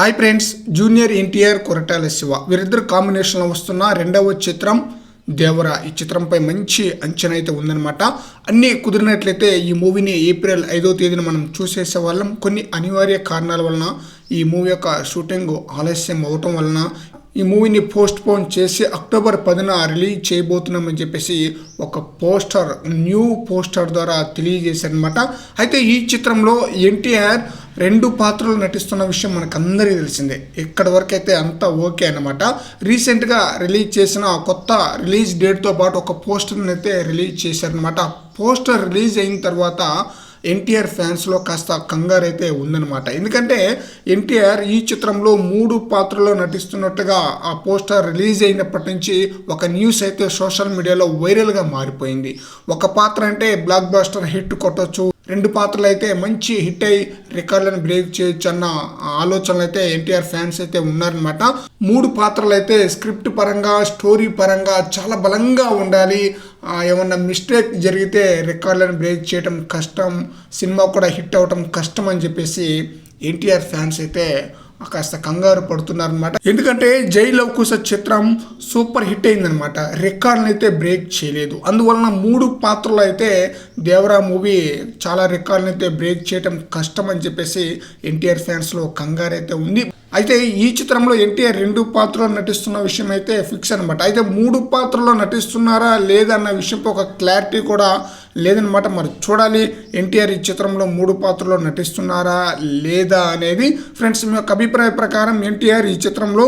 Hi friends junior NTR Koratala Siva. వీరిద్దరు కాంబినేషన్లో వస్తున్న రెండవ చిత్రం దేవర. ఈ చిత్రంపై మంచి అంచనా అయితే ఉందన్నమాట. అన్నీ కుదిరినట్లయితే ఈ మూవీని ఏప్రిల్ ఐదో తేదీన మనం చూసేసే వాళ్ళం. కొన్ని అనివార్య కారణాల వలన ఈ మూవీ యొక్క షూటింగ్ ఆలస్యం అవటం వలన ఈ మూవీని పోస్ట్ పోన్ చేసి అక్టోబర్ పదిన రిలీజ్ చేయబోతున్నామని చెప్పేసి ఒక పోస్టర్ న్యూ పోస్టర్ ద్వారా తెలియజేశారనమాట అయితే ఈ చిత్రంలో ఎన్టీఆర్ రెండు పాత్రలు నటిస్తున్న విషయం మనకందరికీ తెలిసిందే. ఇక్కడి వరకు అయితే అంతా ఓకే అనమాట రీసెంట్గా రిలీజ్ చేసిన కొత్త రిలీజ్ డేట్తో పాటు ఒక పోస్టర్ని అయితే రిలీజ్ చేశారనమాట పోస్టర్ రిలీజ్ అయిన తర్వాత ఎన్టీఆర్ ఫ్యాన్స్లో కాస్త కంగారు అయితే ఉందన్నమాట. ఎందుకంటే ఎన్టీఆర్ ఈ చిత్రంలో మూడు పాత్రలో నటిస్తున్నట్టుగా ఆ పోస్టర్ రిలీజ్ అయినప్పటి నుంచి ఒక న్యూస్ అయితే సోషల్ మీడియాలో వైరల్గా మారిపోయింది. ఒక పాత్ర అంటే బ్లాక్ బాస్టర్ హిట్ కొట్టచ్చు. రెండు పాత్రలు అయితే మంచి హిట్ అయ్యి రికార్డులను బ్రేక్ చేయొచ్చు అన్న ఆలోచనలు అయితే ఎన్టీఆర్ ఫ్యాన్స్ అయితే ఉన్నారనమాట మూడు పాత్రలు అయితే స్క్రిప్ట్ పరంగా స్టోరీ పరంగా చాలా బలంగా ఉండాలి. ఏమన్నా మిస్టేక్ జరిగితే రికార్డులను బ్రేక్ చేయడం కష్టం సినిమా కూడా హిట్ అవ్వటం కష్టం అని చెప్పేసి ఎన్టీఆర్ ఫ్యాన్స్ అయితే కాస్త కంగారు పడుతున్నారనమాట ఎందుకంటే జై లవ్ కుశ చిత్రం సూపర్ హిట్ అయిందనమాట రికార్డులను అయితే బ్రేక్ చేయలేదు. అందువలన మూడు పాత్రలు అయితే దేవరా మూవీ చాలా రికార్డులను అయితే బ్రేక్ చేయడం కష్టం అని చెప్పేసి ఎన్టీఆర్ ఫ్యాన్స్లో కంగారు అయితే ఉంది. అయితే ఈ చిత్రంలో ఎన్టీఆర్ రెండు పాత్రలు నటిస్తున్న విషయం అయితే ఫిక్స్ అనమాట అయితే మూడు పాత్రలో నటిస్తున్నారా లేదన్న విషయంపై ఒక క్లారిటీ కూడా లేదనమాట మరి చూడాలి ఎన్టీఆర్ ఈ చిత్రంలో మూడు పాత్రలో నటిస్తున్నారా లేదా అనేది. ఫ్రెండ్స్ మీ యొక్క అభిప్రాయ ప్రకారం ఎన్టీఆర్ ఈ చిత్రంలో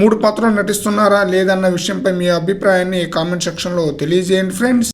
మూడు పాత్రలు నటిస్తున్నారా లేదన్న విషయంపై మీ అభిప్రాయాన్ని కామెంట్ సెక్షన్లో తెలియజేయండి. ఫ్రెండ్స్